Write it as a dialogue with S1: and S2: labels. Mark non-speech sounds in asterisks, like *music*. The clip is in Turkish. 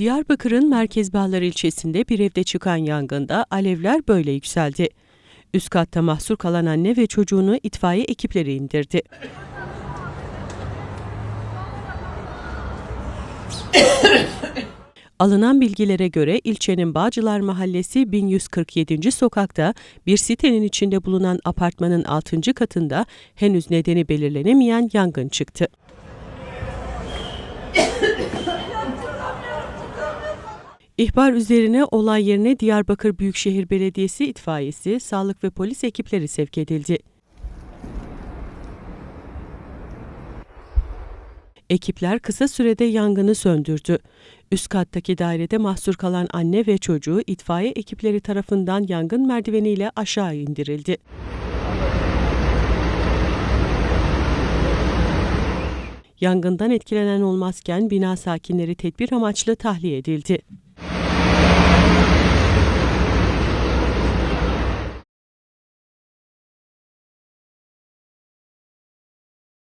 S1: Diyarbakır'ın Merkez Bağlar ilçesinde bir evde çıkan yangında alevler böyle yükseldi. Üst katta mahsur kalan anne ve çocuğunu itfaiye ekipleri indirdi. *coughs* Alınan bilgilere göre ilçenin Bağcılar Mahallesi 1147. sokakta bir sitenin içinde bulunan apartmanın 6. katında henüz nedeni belirlenemeyen yangın çıktı. İhbar üzerine olay yerine Diyarbakır Büyükşehir Belediyesi itfaiyesi, sağlık ve polis ekipleri sevk edildi. Ekipler kısa sürede yangını söndürdü. Üst kattaki dairede mahsur kalan anne ve çocuğu itfaiye ekipleri tarafından yangın merdiveniyle aşağı indirildi. Yangından etkilenen olmazken bina sakinleri tedbir amaçlı tahliye edildi.